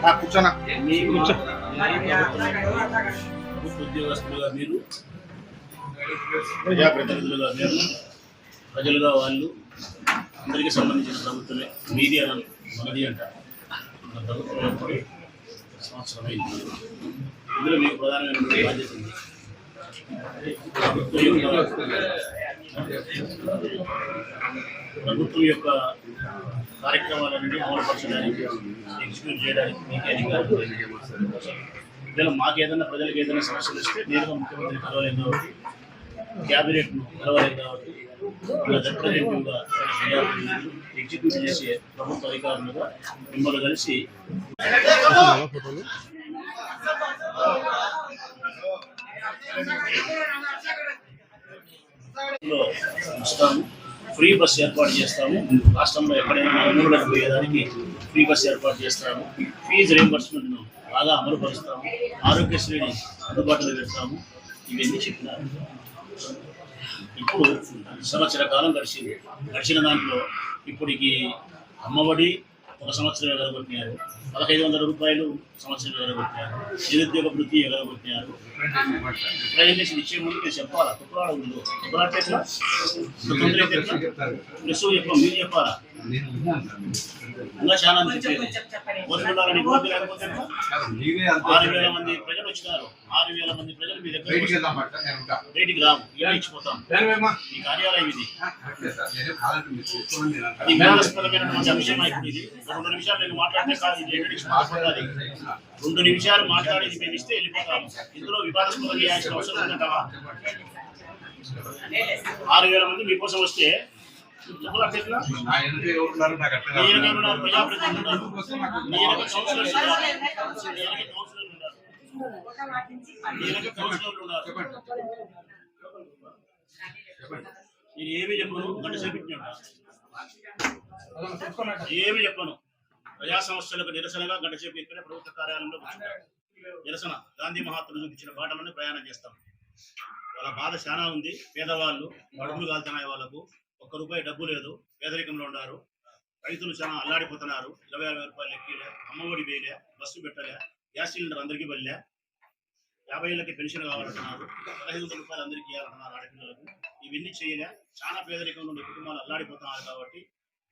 ఆ, కూర్చోనా? ఉద్యోగస్తులుగా మీరు ప్రజాప్రతినిధులుగా ప్రజలుగా వాళ్ళు అందరికీ సంబంధించిన ప్రభుత్వమే. మీది అని మనది అంట. మన ప్రభుత్వం ఏర్పడి సంవత్సరం అయింది ఇందులో మీకు ప్రధానమైనటువంటి బాధ్యత ఉంది. ప్రభుత్వం యొక్క కార్యక్రమాలన్నీ అమలుపరచడానికి ఎగ్జిక్యూట్ చేయడానికి మీకే అధికారం ఉంది. మాకు ఏదైనా ప్రజలకు ఏదైనా సమస్యలు వస్తే నేరుగా ముఖ్యమంత్రి కలవలేదు కాబట్టి క్యాబినెట్ను కలవలేదు కాబట్టి వాళ్ళ ఎగ్జిక్యూట్ చేసే ప్రభుత్వ అధికారులుగా మిమ్మల్ని కలిసి లో ఇస్తాము ఫ్రీ బస్ ఏర్పాటు చేస్తాము. రాష్ట్రంలో ఎక్కడైనా నలుగురు పోయేదానికి ఫ్రీ బస్ ఏర్పాటు చేస్తాము. ఫీజు రీంబర్స్మెంట్ను బాగా అమలుపరుస్తాము. ఆరోగ్యశ్రీని అందుబాటులో పెడతాము. ఇవన్నీ చెప్పినారు. ఇప్పుడు సంవత్సర కాలం గడిచింది. గడిచిన దాంట్లో ఇప్పటికి అమ్మఒడి ఒక సంవత్సరం ఎగరగొట్టినారు. పదహైదు వందల రూపాయలు సంవత్సరం ఎగరగొట్టినారు. నిరుద్యోగ వృత్తి ఎగరగొట్టినారు. ప్రజెంటేషన్ ఇచ్చే ముందు నేను చెప్పాలా? కుప్పరాడు ఉందో? కుప్పరాడు ఎట్లా? తొందర అయితే ఎట్లా? ప్లస్ మీరు చెప్పాలా ఇంకా చాలా మంది? ఆరు వేల ప్రజలు వచ్చినారు. ఆరు వేల మంది ప్రజలు మీ దగ్గర బయటికి రాము. ఇలా ఇచ్చిపోతాం. కార్యాలయం ఇది. అంశం రెండు నిమిషాలు నేను మాట్లాడితే కాదు ఇది మాట్లాడాలి. రెండు నిమిషాలు మాట్లాడేది మేము ఇస్తే వెళ్ళిపోతాము. ఇందులో వివాదాస్పదం చేయాల్సిన అవసరం ఉందంటావా? ఆరు వేల మంది మీకోసం వస్తే ఏమి చెప్పను గంట చేపించాడు ఏమి చెప్పను ప్రజా సమస్యలకు నిరసనగా గంట సేపు ఇక్కడే ప్రభుత్వ కార్యాలయంలో నిరసన. గాంధీ మహాత్ములు చూపించిన బాటలోనే ప్రయాణం చేస్తాం వాళ్ళ బాధ చాలా ఉంది పేదవాళ్ళు అడుగులు కాల్తున్నాయి వాళ్ళకు ఒక్క రూపాయి డబ్బు లేదు. పేదరికంలో ఉన్నారు. రైతులు చాలా అల్లాడిపోతున్నారు. ఇరవై అరవై రూపాయలు ఎక్కిలే అమ్మఒడి వేయలే బస్సు పెట్టలే గ్యాస్ సిలిండర్ అందరికీ వెళ్ళే యాభై ఏళ్ళకి పెన్షన్ కావాలంటున్నారు. పదహైదు వందల రూపాయలు అందరికీ ఇవ్వాలంటున్నారు ఆడపిల్లలకు. ఇవన్నీ చేయలే. చాలా పేదరికంలో ఉండే కుటుంబాలు అల్లాడిపోతున్నారు కాబట్టి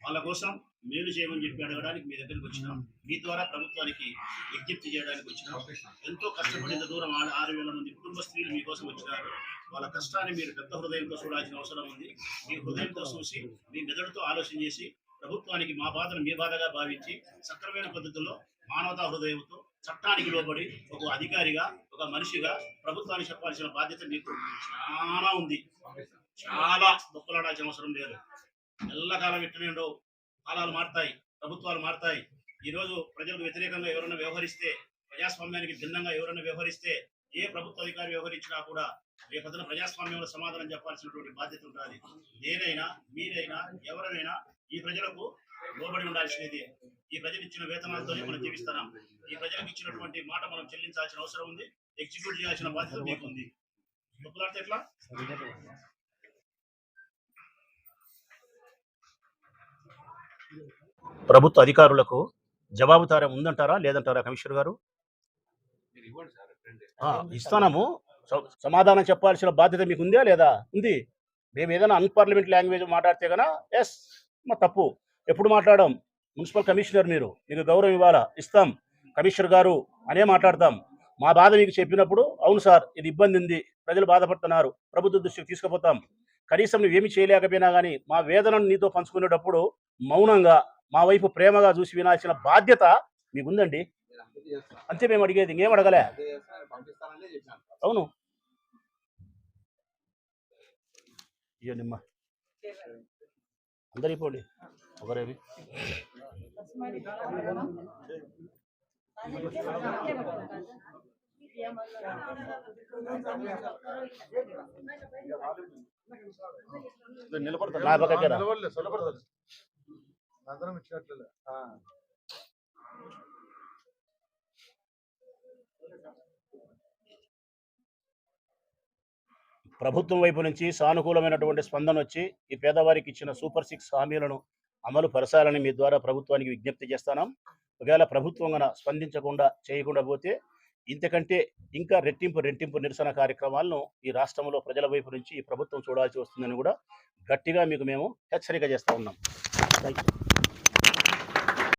వాళ్ళ కోసం మేలు చేయమని చెప్పి అడగడానికి మీ దగ్గరికి వచ్చినాం మీ ద్వారా ప్రభుత్వానికి విజ్ఞప్తి చేయడానికి వచ్చినాం ఎంతో కష్టపడిన దూరం ఆరు వేల మంది కుటుంబ స్త్రీలు మీకోసం వచ్చినారు. వాళ్ళ కష్టాన్ని మీరు పెద్ద హృదయంతో చూడాల్సిన అవసరం ఉంది. మీ హృదయంతో చూసి మీ మెదడుతో ఆలోచన చేసి ప్రభుత్వానికి మా బాధను మీ బాధగా భావించి సక్రమైన పద్ధతుల్లో మానవతా హృదయంతో చట్టానికి లోబడి ఒక అధికారిగా ఒక మనిషిగా ప్రభుత్వానికి చెప్పాల్సిన బాధ్యత మీకు చాలా ఉంది. చాలా దుఃఖలాడాల్సిన అవసరం లేదు. ఎల్లకాలం ఇట్లనే ఉండవు కాలాలు మారుతాయి ప్రభుత్వాలు మారుతాయి. ఈ రోజు ప్రజలకు వ్యతిరేకంగా ఎవరైనా వ్యవహరిస్తే ప్రజాస్వామ్యానికి భిన్నంగా ఎవరైనా వ్యవహరిస్తే ఏ ప్రభుత్వ అధికారి వ్యవహరించినా కూడా రేపొద్దున ప్రజాస్వామ్యంలో సమాధానం చెప్పాల్సినటువంటి బాధ్యత ఉంటుంది. నేనైనా మీరైనా ఎవరైనా ఈ ప్రజలకు లోబడి ఉండాల్సినది. ఈ ప్రజలు ఇచ్చిన వేతనాలతోనే మనం జీవిస్తున్నాం. ఈ ప్రజలకు ఇచ్చినటువంటి మాట మనం చెల్లించాల్సిన అవసరం ఉంది. ఎగ్జిక్యూట్ చేయాల్సిన బాధ్యత మీకు ఉంది ఎట్లా? ప్రభుత్వ అధికారులకు జవాబుదారం ఉందంటారా? లేదంటారా కమిషనర్ గారు? స- సమాధానం చెప్పాల్సిన బాధ్యత మీకు ఉందా లేదా? ఉంది. మేము ఏదైనా అన్పార్లమెంట్ లాంగ్వేజ్ మాట్లాడితే కనుక ఎస్ మా తప్పు. ఎప్పుడు మాట్లాడడం మున్సిపల్ కమిషనర్ మీరు. మీకు గౌరవం ఇవ్వాలా? ఇస్తాం. కమిషనర్ గారు అనే మాట్లాడతాం. మా బాధ మీకు చెప్పినప్పుడు అవును సార్ ఇది ఇబ్బంది ఉంది. ప్రజలు బాధపడుతున్నారు. ప్రభుత్వ దృష్టికి తీసుకుపోతాం. కనీసం నువ్వేమి చేయలేకపోయినా కానీ మా వేదనను నీతో పంచుకునేటప్పుడు మౌనంగా మా వైపు ప్రేమగా చూసి వినాల్సిన బాధ్యత మీకుందండి. అంతే మేము అడిగేది ఇంకేం అడగలే? అవును. ఇయ్యో నిమ్మ అందరి పోండి ఒకరేమి నిలబడతారు. నా నిలబడలేదు. అందరం ఇచ్చినట్లు ప్రభుత్వం వైపు నుంచి సానుకూలమైనటువంటి స్పందన వచ్చి ఈ పేదవారికి ఇచ్చిన సూపర్ సిక్స్ హామీలను అమలు పరచాలని మీ ద్వారా ప్రభుత్వానికి విజ్ఞప్తి చేస్తున్నాం. ఒకవేళ ప్రభుత్వం గన స్పందించకుండా చేయకుండా పోతే ఇంతకంటే ఇంకా రెట్టింపు రెట్టింపు నిరసన కార్యక్రమాలను ఈ రాష్ట్రంలో ప్రజల వైపు నుంచి ఈ ప్రభుత్వం చూడాల్సి వస్తుందని కూడా గట్టిగా మీకు మేము హెచ్చరిక చేస్తూ ఉన్నాం. Thank you